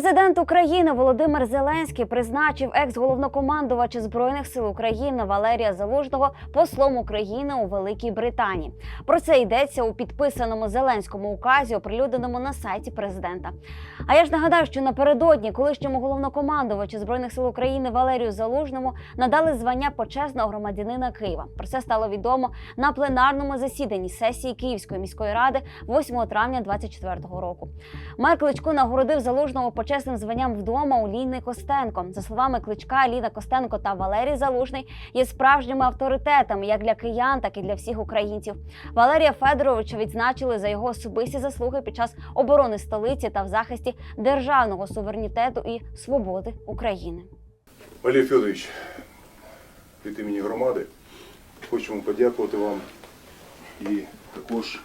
Президент України Володимир Зеленський призначив екс-головнокомандувача збройних сил України Валерія Залужного послом України у Великій Британії. Про це йдеться у підписаному Зеленському указі, оприлюдненому на сайті президента. А я ж нагадаю, що напередодні колишньому головнокомандувачу збройних сил України Валерію Залужному надали звання почесного громадянина Києва. Про це стало відомо на пленарному засіданні сесії Київської міської ради 8 травня 2024 року. Мер Кличко нагородив залужного почесним званням вдома у Ліни Костенко. За словами Кличка, Ліна Костенко та Валерій Залужний є справжніми авторитетами як для киян, так і для всіх українців. Валерія Федоровича відзначили за його особисті заслуги під час оборони столиці та в захисті державного суверенітету і свободи України. Валерій Федорович, від імені громади хочемо подякувати вам і також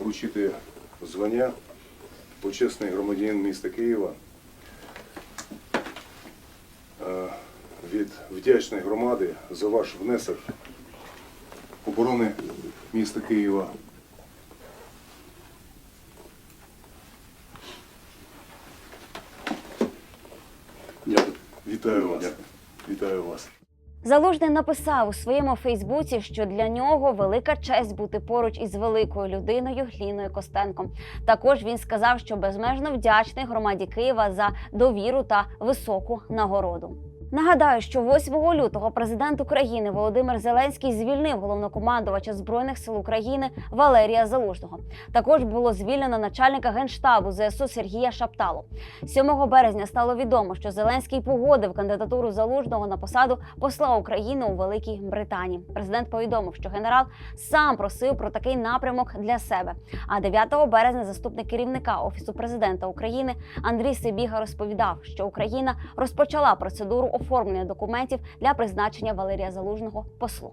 вручити звання почесний громадянин міста Києва від вдячної громади за ваш внесок оборони міста Києва. Дякую. Вітаю вас. Дякую. Вітаю вас. Залужний написав у своєму Фейсбуці, що для нього велика честь бути поруч із великою людиною Ліною Костенко. Також він сказав, що безмежно вдячний громаді Києва за довіру та високу нагороду. Нагадаю, що 8 лютого президент України Володимир Зеленський звільнив головнокомандувача збройних сил України Валерія Залужного. Також було звільнено начальника генштабу ЗСУ Сергія Шапталу. 7 березня стало відомо, що Зеленський погодив кандидатуру Залужного на посаду посла України у Великій Британії. Президент повідомив, що генерал сам просив про такий напрямок для себе. А 9 березня заступник керівника офісу президента України Андрій Сибіга розповідав, що Україна розпочала процедуру оформлення документів для призначення Валерія Залужного послом.